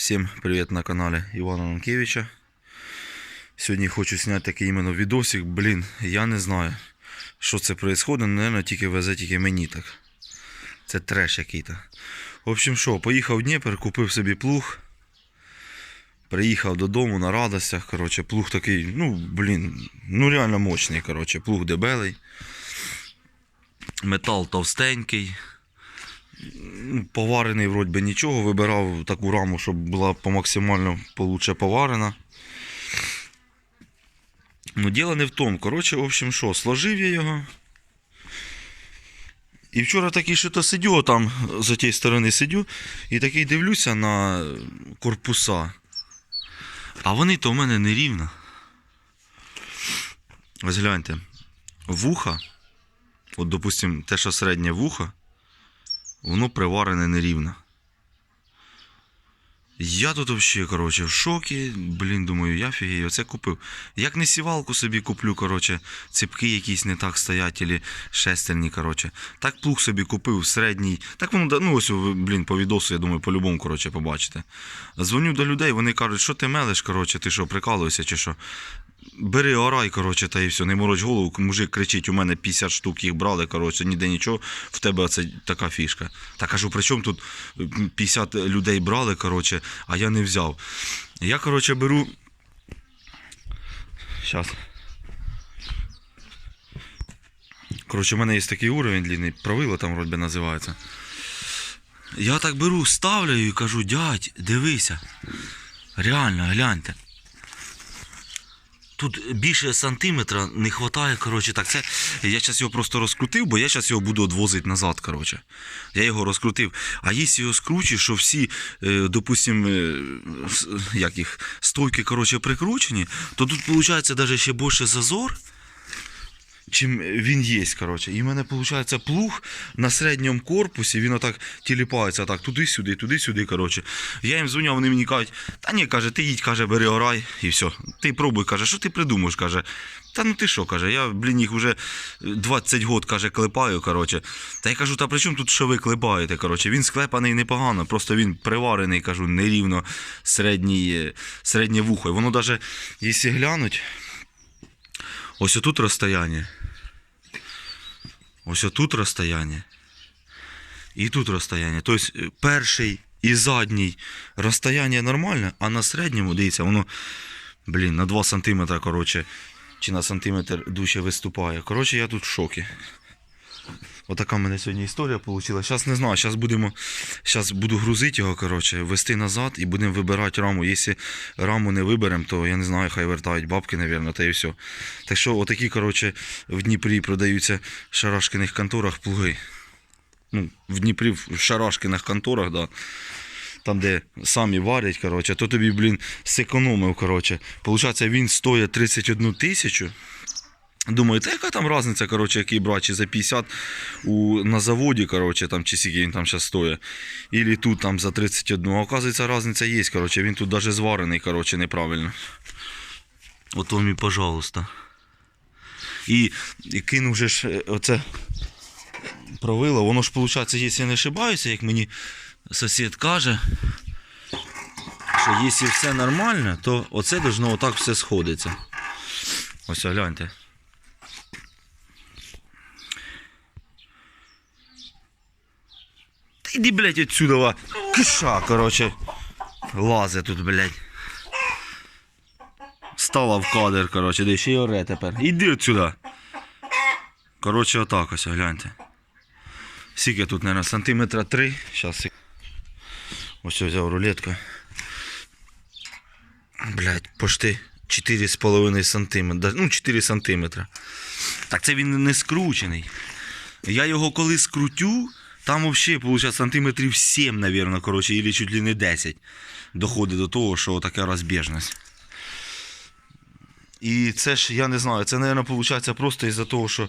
Всім привіт на каналі Івана Ланкевича. Сьогодні хочу зняти такий іменно відосик. Блін, я не знаю, що це відбувається. Наверное, тільки везе тільки мені так. Це треш який-то. В общем, що, поїхав в Дніпр, купив собі плуг. Приїхав додому на радостях. Коротше, плуг такий, ну, блін, ну реально мощний. Коротше, плуг дебелий. Метал товстенький. Ну, Поварений вроді би нічого. Вибирав таку раму, щоб була по максимально получше поварена. Ну, діло не в тому. Коротше, в общем, що, сложив я його. І вчора такий що то сидю, там з тієї сторони сидю, і такий дивлюся на корпуса. А вони то в мене не рівно. Ось гляньте. Вуха, от, допустим, те, що середнє вухо, воно приварене нерівно. Я тут взагалі, коротше, в шокі. Блін, думаю, я фігію, оце купив. Як не сівалку собі куплю, коротше, ципки якісь не так стоять, або шестерні, коротше. Так плуг собі купив середній. Так воно, ну ось, блін, по відосу, я думаю, по-любому, коротше, побачите. Дзвоню до людей, вони кажуть, що ти мелиш, коротше, ти що, прикалуєшся чи що? Бери орай, коротше, та і все, не мороч голову. Мужик кричить, у мене 50 штук їх брали, коротше, ніде нічого, в тебе це така фішка. Та кажу, при чому тут 50 людей брали, коротше, а я не взяв. Я, коротше, беру. Щас. Коротше, у мене є такий уровень длинний, правило там вроді називається. Я так беру, ставлю і кажу, дядь, дивися. Реально, гляньте. Тут більше сантиметра не вистачає, коротше, так. Це я зараз його просто розкрутив, бо я зараз його буду відвозити назад. коротше. Я його розкрутив. А якщо його скручиш, що всі, е, допустим, е, як їх, стойки коротше, прикручені, то тут виходить навіть ще більше зазор. Чим він є, коротше. І в мене виходить плуг на середньому корпусі, він отак тіліпається так, туди-сюди, туди-сюди. коротше. Я їм дзвоню, вони мені кажуть, та ні, каже, ти їдь, каже, бери орай і все. Ти пробуй, каже, що ти придумаєш, каже. Та ну ти що, каже, я, блін, їх вже 20 год, каже, клепаю, коротше. Та я кажу, та при чому тут що ви клепаєте, коротше? Він склепаний непогано, просто він приварений, кажу, нерівно середній, середнє вухо. І воно навіть, якщо глянуть, ось отут розстояння. Ось отут розстояння. І тут розстояння. Тобто е, перший і задній розстояння нормальне, а на середньому, дивіться, воно, блін, на 2 см, коротше, чи на сантиметр дужче виступає. Коротше, я тут в шокі. Отака в мене сьогодні історія вийшла. Зараз не знаю, зараз будемо. Зараз буду грузити його, коротше, вести назад і будемо вибирати раму. Якщо раму не виберемо, то я не знаю, хай вертають бабки, мабуть, та і все. Так що, отакі, коротше, в Дніпрі продаються в шарашкиних конторах плуги. Ну, в Дніпрі в шарашкиних конторах, да. Там, де самі варять, коротше, то тобі, блін, зекономив, коротше. Получається, він стоїть 31 тисячу. Думаю, та яка там різниця, коротше, який брати, чи за 50 у, на заводі, коротше, там, чи скільки він там зараз стоїть. Ілі тут там за 31. А оказується, різниця є, коротше, він тут навіть зварений, коротше, неправильно. От вам і, пожалуйста. І, і кинув же ж е, оце провило, воно ж, виходить, якщо я не ошибаюся, як мені сусід каже, що якщо все нормально, то оце должно отак все сходиться. Ось гляньте. Та йди, блядь, отсюда, киша, короче. Лазе тут, блядь. Стала в кадр, короче, де ще й оре тепер. Іди отсюда. Короче, отак ось, гляньте. Скільки тут, наверное, сантиметра 3. Сейчас. Ось я взяв рулетку. Блядь, почти 4,5 сантиметра. Ну, 4 сантиметра. Так це він не скручений. Я його коли скрутю, там взагалі, виходить, сантиметрів 7, мабуть, коротше, або чуть ли не 10 доходить до того, що така розбіжність. І це ж, я не знаю, це, мабуть, виходить просто із-за того, що.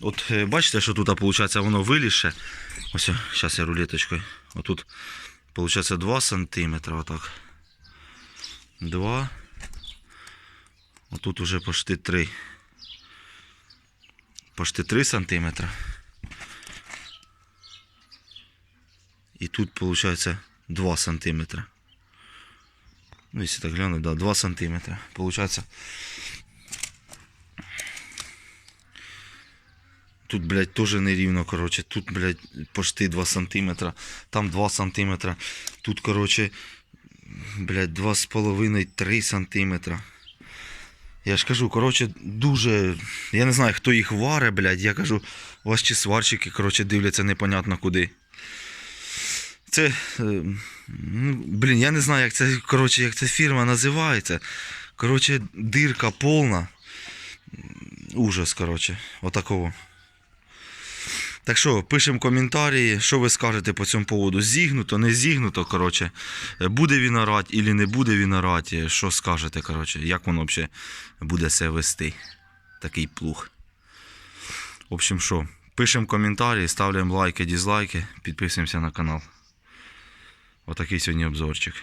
От е, бачите, що тут, виходить, воно виліше. Ось, зараз я рулеточкою. Отут, виходить, 2 сантиметра, отак. 2. Отут уже почти 3. Почти 3 сантиметра. І тут, виходить, 2 сантиметра. Ну, якщо так глянути, да, 2 сантиметра. Получається. Тут, блядь, теж нерівно, короче. Тут, блядь, почти 2 сантиметра. Там 2 сантиметра. Тут, короче, блядь, 2,5-3 сантиметра. Я ж кажу, коротше, дуже. Я не знаю, хто їх варе, блядь. Я кажу, у вас чи сварщики, коротше, дивляться непонятно куди. Це. е, ну, блін, я не знаю, як це, коротше, як ця фірма називається. Коротше, дирка повна. Ужас, коротше, отакого. Так що, пишемо коментарі, що ви скажете по цьому поводу. Зігнуто, не зігнуто, коротше. Е, Буде він орати або не буде він орати. Що скажете, коротше, як воно взагалі буде себе вести. Такий плуг. В общем, що, пишемо коментарі, ставляємо лайки, дізлайки, підписуємося на канал. Отакий сьогодні обзорчик.